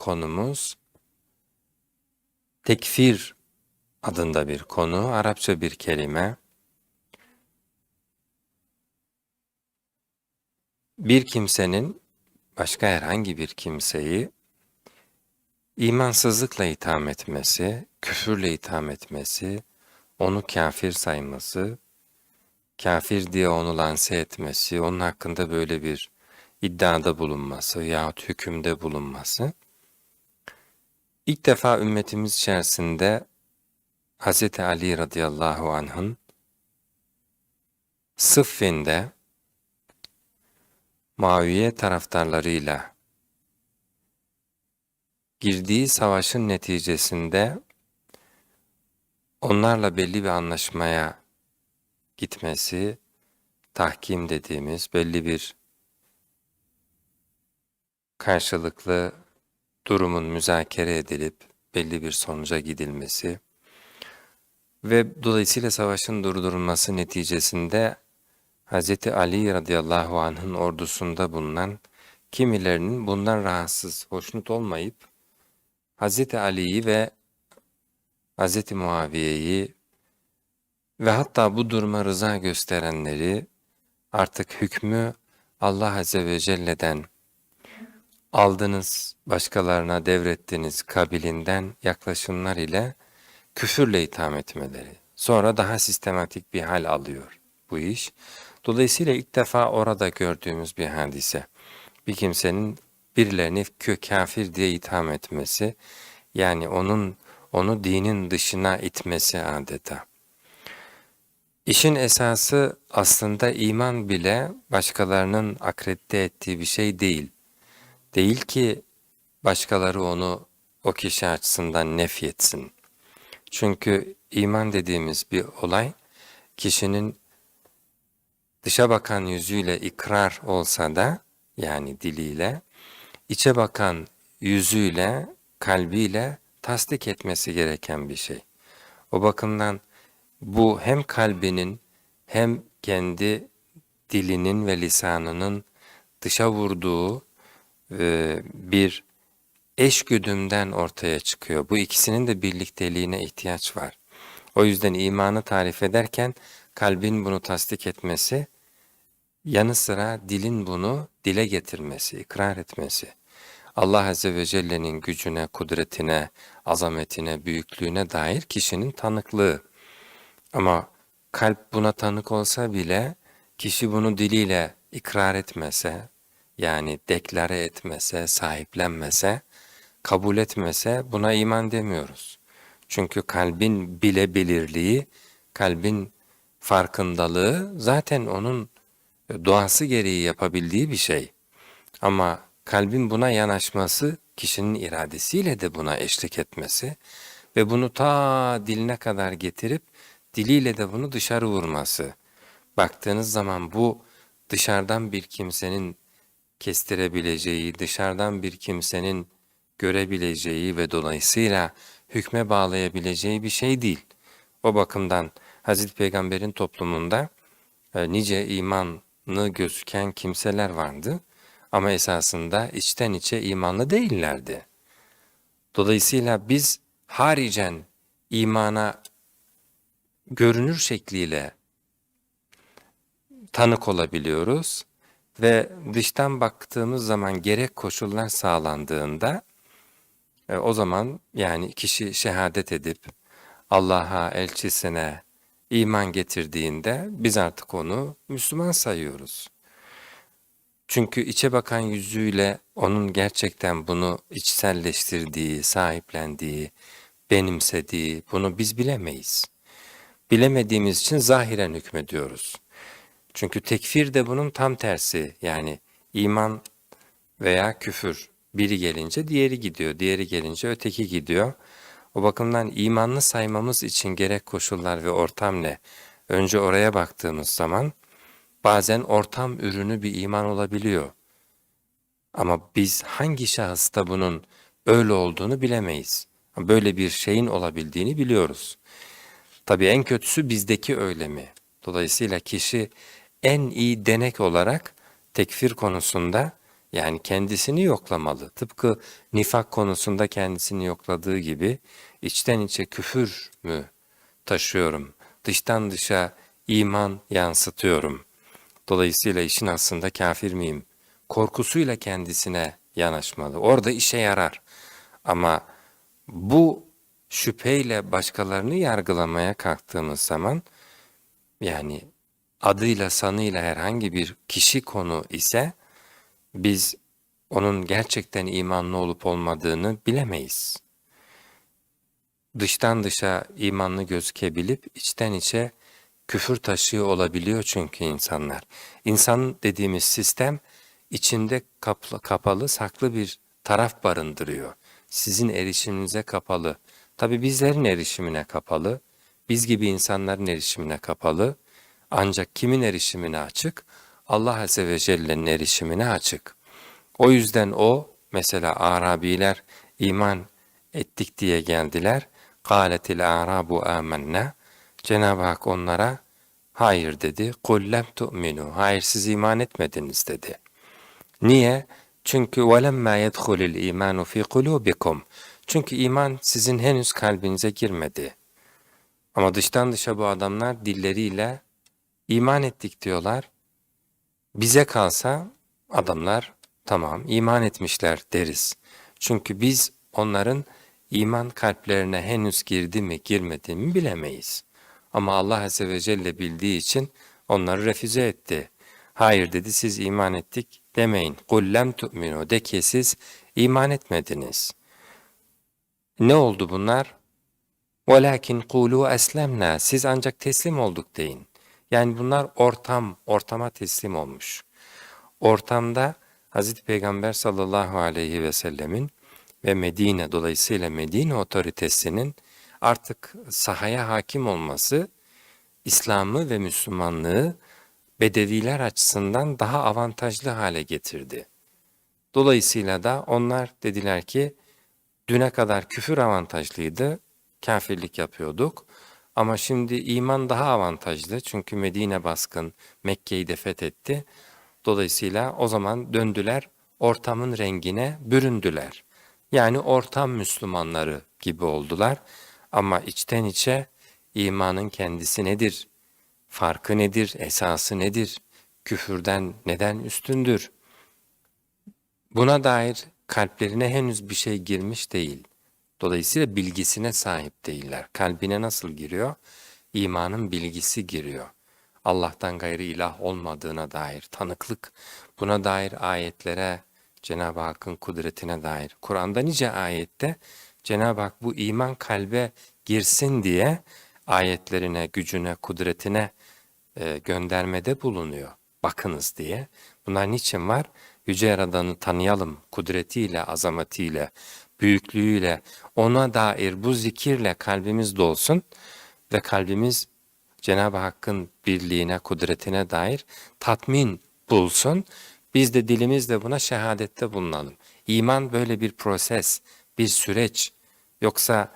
konumuz tekfir adında bir konu, Arapça bir kelime. Bir kimsenin başka herhangi bir kimseyi imansızlıkla itham etmesi, küfürle itham etmesi, onu kafir sayması, kafir diye onu lanse etmesi, onun hakkında böyle bir iddiada bulunması yahut hükümde bulunması, ilk defa ümmetimiz içerisinde Hz. Ali radıyallahu anh'ın Sıffin'de Muaviye taraftarlarıyla girdiği savaşın neticesinde onlarla belli bir anlaşmaya gitmesi, tahkim dediğimiz belli bir karşılıklı durumun müzakere edilip belli bir sonuca gidilmesi ve dolayısıyla savaşın durdurulması neticesinde Hz. Ali radıyallahu anh'ın ordusunda bulunan kimilerinin bundan rahatsız, hoşnut olmayıp Hz. Ali'yi ve Hz. Muaviye'yi ve hatta bu duruma rıza gösterenleri artık hükmü Allah Azze ve Celle'den aldınız, başkalarına devrettiniz kabilinden yaklaşımlar ile küfürle itham etmeleri. Sonra daha sistematik bir hal alıyor bu iş. Dolayısıyla ilk defa orada gördüğümüz bir hadise. Bir kimsenin birilerini kafir diye itham etmesi, yani onun onu dinin dışına itmesi adeta. İşin esası aslında iman bile başkalarının akredite ettiği bir şey değil. Değil ki başkaları onu o kişi açısından nefyetsin. Çünkü iman dediğimiz bir olay kişinin dışa bakan yüzüyle ikrar olsa da yani diliyle içe bakan yüzüyle kalbiyle tasdik etmesi gereken bir şey. O bakımdan bu hem kalbinin hem kendi dilinin ve lisanının dışa vurduğu e, bir eşgüdümden ortaya çıkıyor. Bu ikisinin de birlikteliğine ihtiyaç var. O yüzden imanı tarif ederken kalbin bunu tasdik etmesi, yanı sıra dilin bunu dile getirmesi, ikrar etmesi. Allah Azze ve Celle'nin gücüne, kudretine, azametine, büyüklüğüne dair kişinin tanıklığı. Ama kalp buna tanık olsa bile kişi bunu diliyle ikrar etmese, yani deklare etmese, sahiplenmese, kabul etmese buna iman demiyoruz. Çünkü kalbin bilebilirliği, kalbin farkındalığı zaten onun doğası gereği yapabildiği bir şey. Ama kalbin buna yanaşması, kişinin iradesiyle de buna eşlik etmesi ve bunu ta diline kadar getirip diliyle de bunu dışarı vurması. Baktığınız zaman bu dışarıdan bir kimsenin kestirebileceği, dışarıdan bir kimsenin görebileceği ve dolayısıyla hükme bağlayabileceği bir şey değil. O bakımdan Hazreti Peygamber'in toplumunda e, nice imanlı gözüken kimseler vardı ama esasında içten içe imanlı değillerdi. Dolayısıyla biz haricen imana görünür şekliyle tanık olabiliyoruz ve dıştan baktığımız zaman gerek koşullar sağlandığında e, o zaman yani kişi şehadet edip Allah'a, elçisine iman getirdiğinde biz artık onu Müslüman sayıyoruz. Çünkü içe bakan yüzüyle onun gerçekten bunu içselleştirdiği, sahiplendiği, benimsediği bunu biz bilemeyiz. Bilemediğimiz için zahiren hükmediyoruz. Çünkü tekfir de bunun tam tersi yani iman veya küfür biri gelince diğeri gidiyor, diğeri gelince öteki gidiyor. O bakımdan imanlı saymamız için gerek koşullar ve ortam ne? Önce oraya baktığımız zaman bazen ortam ürünü bir iman olabiliyor. Ama biz hangi şahısta bunun öyle olduğunu bilemeyiz. Böyle bir şeyin olabildiğini biliyoruz. Tabii en kötüsü bizdeki öyle mi? Dolayısıyla kişi en iyi denek olarak tekfir konusunda Yani kendisini yoklamalı. Tıpkı nifak konusunda kendisini yokladığı gibi içten içe küfür mü taşıyorum? Dıştan dışa iman yansıtıyorum. Dolayısıyla işin aslında kafir miyim? Korkusuyla kendisine yanaşmalı. Orada işe yarar. Ama bu şüpheyle başkalarını yargılamaya kalktığımız zaman yani adıyla sanıyla herhangi bir kişi konu ise biz onun gerçekten imanlı olup olmadığını bilemeyiz. Dıştan dışa imanlı gözükebilip içten içe küfür taşıyor olabiliyor çünkü insanlar. İnsan dediğimiz sistem içinde kaplı, kapalı, saklı bir taraf barındırıyor. Sizin erişiminize kapalı. Tabi bizlerin erişimine kapalı. Biz gibi insanların erişimine kapalı. Ancak kimin erişimine açık? Allah Azze ve Celle'nin erişimine açık. O yüzden o, mesela Arabiler iman ettik diye geldiler. قَالَتِ الْاَعْرَابُ آمَنَّا Cenab-ı Hak onlara hayır dedi. قُلْ لَمْ تُؤْمِنُوا Hayır siz iman etmediniz dedi. Niye? Çünkü وَلَمَّا يَدْخُلِ الْا۪يمَانُ ف۪ي قُلُوبِكُمْ Çünkü iman sizin henüz kalbinize girmedi. Ama dıştan dışa bu adamlar dilleriyle iman ettik diyorlar. Bize kalsa adamlar tamam iman etmişler deriz. Çünkü biz onların iman kalplerine henüz girdi mi girmedi mi bilemeyiz. Ama Allah Azze ve Celle bildiği için onları refüze etti. Hayır dedi siz iman ettik demeyin. Kullem tu'minu de ki siz iman etmediniz. Ne oldu bunlar? Velakin kulu eslemna siz ancak teslim olduk deyin. Yani bunlar ortam, ortama teslim olmuş. Ortamda Hz. Peygamber sallallahu aleyhi ve sellemin ve Medine dolayısıyla Medine otoritesinin artık sahaya hakim olması İslam'ı ve Müslümanlığı Bedeviler açısından daha avantajlı hale getirdi. Dolayısıyla da onlar dediler ki düne kadar küfür avantajlıydı, kafirlik yapıyorduk. Ama şimdi iman daha avantajlı çünkü Medine baskın Mekke'yi de fethetti. Dolayısıyla o zaman döndüler ortamın rengine büründüler. Yani ortam Müslümanları gibi oldular. Ama içten içe imanın kendisi nedir? Farkı nedir? Esası nedir? Küfürden neden üstündür? Buna dair kalplerine henüz bir şey girmiş değil. Dolayısıyla bilgisine sahip değiller. Kalbine nasıl giriyor? İmanın bilgisi giriyor. Allah'tan gayrı ilah olmadığına dair tanıklık, buna dair ayetlere, Cenab-ı Hakk'ın kudretine dair. Kur'an'da nice ayette Cenab-ı Hak bu iman kalbe girsin diye ayetlerine, gücüne, kudretine e, göndermede bulunuyor. Bakınız diye. Bunlar niçin var? Yüce Yaradan'ı tanıyalım kudretiyle, azametiyle, büyüklüğüyle, ona dair bu zikirle kalbimiz dolsun ve kalbimiz Cenab-ı Hakk'ın birliğine, kudretine dair tatmin bulsun. Biz de dilimizle buna şehadette bulunalım. İman böyle bir proses, bir süreç. Yoksa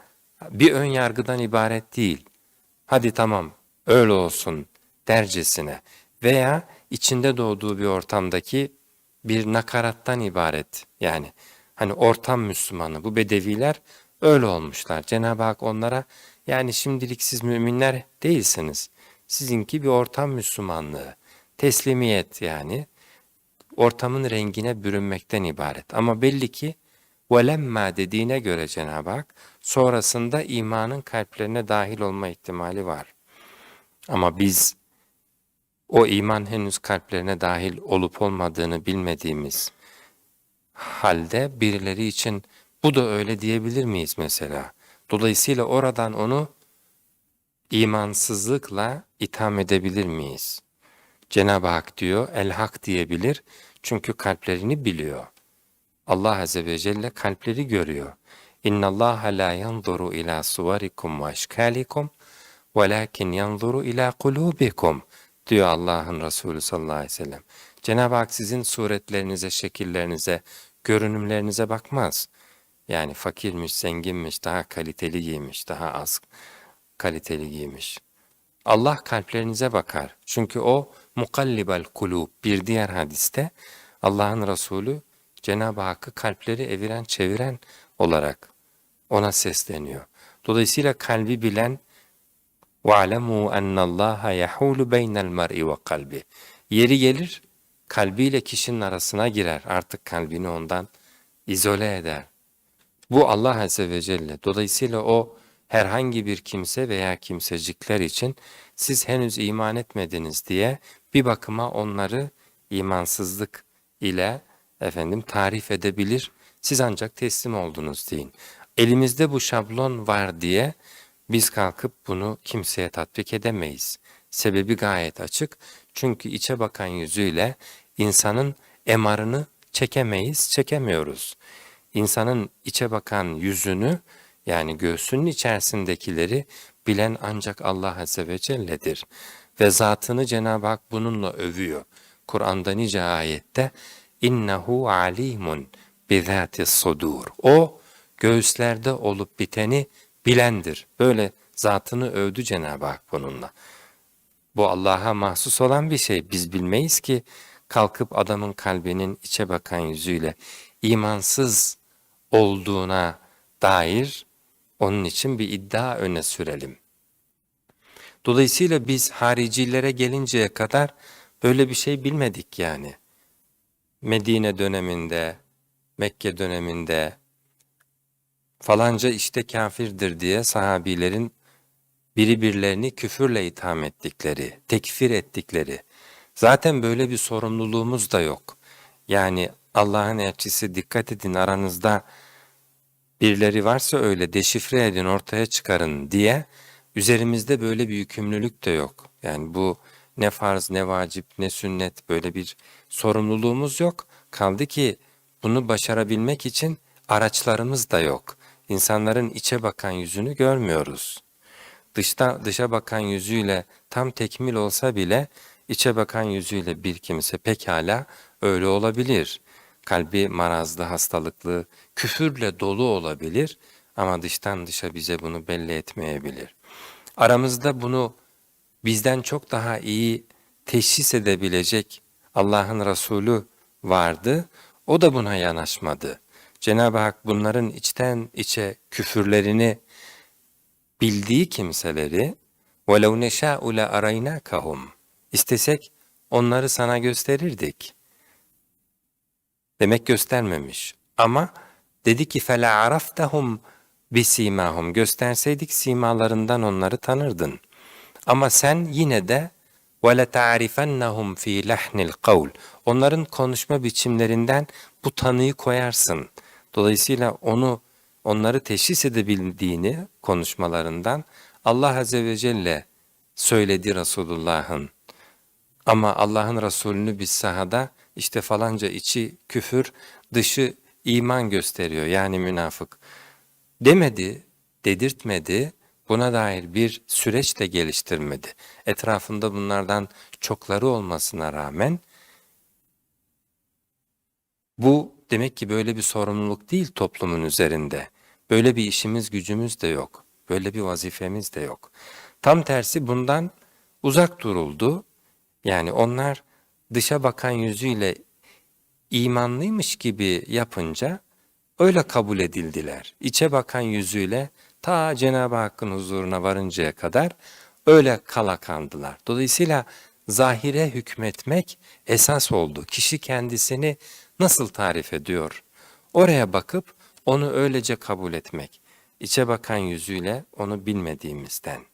bir ön yargıdan ibaret değil. Hadi tamam öyle olsun dercesine veya içinde doğduğu bir ortamdaki bir nakarattan ibaret. Yani hani ortam Müslümanı bu bedeviler öyle olmuşlar. Cenab-ı Hak onlara yani şimdilik siz müminler değilsiniz. Sizinki bir ortam Müslümanlığı. Teslimiyet yani ortamın rengine bürünmekten ibaret. Ama belli ki velemma dediğine göre Cenab-ı Hak sonrasında imanın kalplerine dahil olma ihtimali var. Ama biz o iman henüz kalplerine dahil olup olmadığını bilmediğimiz halde birileri için bu da öyle diyebilir miyiz mesela? Dolayısıyla oradan onu imansızlıkla itham edebilir miyiz? Cenab-ı Hak diyor, el-hak diyebilir çünkü kalplerini biliyor. Allah Azze ve Celle kalpleri görüyor. Allah la yanzuru ila suvarikum ve eşkalikum velakin yanzuru ila kulubikum diyor Allah'ın Resulü sallallahu aleyhi ve sellem. Cenab-ı Hak sizin suretlerinize, şekillerinize, görünümlerinize bakmaz. Yani fakirmiş, zenginmiş, daha kaliteli giymiş, daha az kaliteli giymiş. Allah kalplerinize bakar. Çünkü o mukallibel kulub bir diğer hadiste Allah'ın Resulü Cenab-ı Hakk'ı kalpleri eviren çeviren olarak ona sesleniyor. Dolayısıyla kalbi bilen وَعْلَمُوا اَنَّ اللّٰهَ يَحُولُ بَيْنَ الْمَرْءِ وَقَلْبِ Yeri gelir, kalbiyle kişinin arasına girer. Artık kalbini ondan izole eder. Bu Allah Azze ve Celle. Dolayısıyla o herhangi bir kimse veya kimsecikler için siz henüz iman etmediniz diye bir bakıma onları imansızlık ile efendim tarif edebilir. Siz ancak teslim oldunuz deyin. Elimizde bu şablon var diye biz kalkıp bunu kimseye tatbik edemeyiz. Sebebi gayet açık. Çünkü içe bakan yüzüyle insanın emarını çekemeyiz, çekemiyoruz. İnsanın içe bakan yüzünü yani göğsünün içerisindekileri bilen ancak Allah Azze ve Celle'dir. Ve zatını Cenab-ı Hak bununla övüyor. Kur'an'da nice ayette innehu alimun bizatis sudur. O göğüslerde olup biteni bilendir. Böyle zatını övdü Cenab-ı Hak bununla. Bu Allah'a mahsus olan bir şey. Biz bilmeyiz ki kalkıp adamın kalbinin içe bakan yüzüyle imansız olduğuna dair onun için bir iddia öne sürelim. Dolayısıyla biz haricilere gelinceye kadar böyle bir şey bilmedik yani. Medine döneminde, Mekke döneminde falanca işte kafirdir diye sahabilerin biri birlerini küfürle itham ettikleri, tekfir ettikleri. Zaten böyle bir sorumluluğumuz da yok. Yani Allah'ın elçisi dikkat edin aranızda birileri varsa öyle deşifre edin ortaya çıkarın diye üzerimizde böyle bir yükümlülük de yok. Yani bu ne farz ne vacip ne sünnet böyle bir sorumluluğumuz yok. Kaldı ki bunu başarabilmek için araçlarımız da yok. İnsanların içe bakan yüzünü görmüyoruz. Dışta, dışa bakan yüzüyle tam tekmil olsa bile içe bakan yüzüyle bir kimse pekala öyle olabilir. Kalbi marazlı, hastalıklı, küfürle dolu olabilir ama dıştan dışa bize bunu belli etmeyebilir. Aramızda bunu bizden çok daha iyi teşhis edebilecek Allah'ın Resulü vardı. O da buna yanaşmadı. Cenab-ı Hak bunların içten içe küfürlerini bildiği kimseleri وَلَوْ نَشَاءُ لَأَرَيْنَاكَهُمْ İstesek onları sana gösterirdik. Demek göstermemiş. Ama dedi ki فَلَا عَرَفْتَهُمْ بِسِيمَاهُمْ Gösterseydik simalarından onları tanırdın. Ama sen yine de وَلَتَعْرِفَنَّهُمْ ف۪ي لَحْنِ الْقَوْلِ Onların konuşma biçimlerinden bu tanıyı koyarsın. Dolayısıyla onu onları teşhis edebildiğini konuşmalarından Allah Azze ve Celle söyledi Resulullah'ın. Ama Allah'ın Resulünü biz sahada işte falanca içi küfür, dışı iman gösteriyor yani münafık. Demedi, dedirtmedi, buna dair bir süreç de geliştirmedi. Etrafında bunlardan çokları olmasına rağmen bu demek ki böyle bir sorumluluk değil toplumun üzerinde. Böyle bir işimiz gücümüz de yok. Böyle bir vazifemiz de yok. Tam tersi bundan uzak duruldu. Yani onlar dışa bakan yüzüyle imanlıymış gibi yapınca öyle kabul edildiler. İçe bakan yüzüyle ta Cenab-ı Hakk'ın huzuruna varıncaya kadar öyle kalakandılar. Dolayısıyla zahire hükmetmek esas oldu. Kişi kendisini nasıl tarif ediyor? Oraya bakıp onu öylece kabul etmek. İçe bakan yüzüyle onu bilmediğimizden.